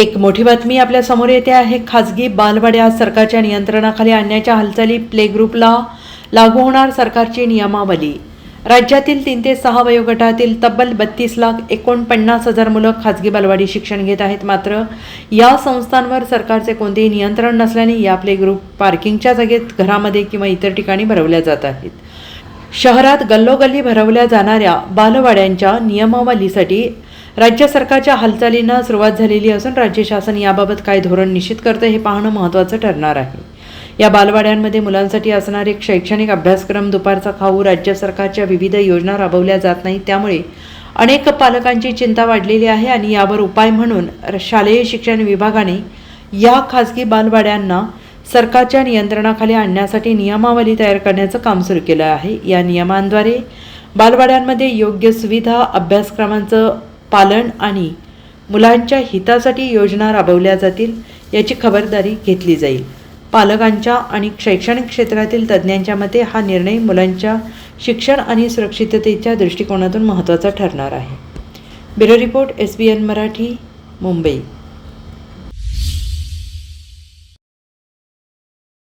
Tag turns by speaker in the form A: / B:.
A: एक मोठी बातमी आपल्यासमोर येते आहे. खाजगी बालवाड्या सरकारच्या नियंत्रणाखाली आणण्याच्या हालचाली प्ले ग्रुपला लागू होणार सरकारची नियमावली. राज्यातील तीन ते सहा वयोगटातील तब्बल बत्तीस लाख एकोणपन्नास हजार मुलं खाजगी बालवाडी शिक्षण घेत आहेत. मात्र या संस्थांवर सरकारचे कोणतेही नियंत्रण नसल्याने या प्ले ग्रुप पार्किंगच्या जागेत घरामध्ये किंवा इतर ठिकाणी भरवल्या जात आहेत. शहरात गल्लोगल्ली भरवल्या जाणाऱ्या बालवाड्यांच्या नियमावलीसाठी राज्य सरकारच्या हालचालींना सुरुवात झालेली असून राज्य शासन याबाबत काय धोरण निश्चित करतं हे पाहणं महत्त्वाचं ठरणार आहे. या बालवाड्यांमध्ये मुलांसाठी असणारे शैक्षणिक अभ्यासक्रम दुपारचा खाऊ राज्य सरकारच्या विविध योजना राबवल्या जात नाहीत त्यामुळे अनेक पालकांची चिंता वाढलेली आहे आणि यावर उपाय म्हणून शालेय शिक्षण विभागाने या खाजगी बालवाड्यांना सरकारच्या नियंत्रणाखाली आणण्यासाठी नियमावली तयार करण्याचं काम सुरू केलं आहे. या नियमांद्वारे बालवाड्यांमध्ये योग्य सुविधा अभ्यासक्रमांचं पालन आणि मुलांच्या हितासाठी योजना राबवल्या जातील याची खबरदारी घेतली जाईल. पालकांच्या आणि शैक्षणिक क्षेत्रातील तज्ज्ञांच्या मते हा निर्णय मुलांच्या शिक्षण आणि सुरक्षिततेच्या दृष्टिकोनातून महत्त्वाचा ठरणार आहे. Bureau report S B N Marathi Mumbai.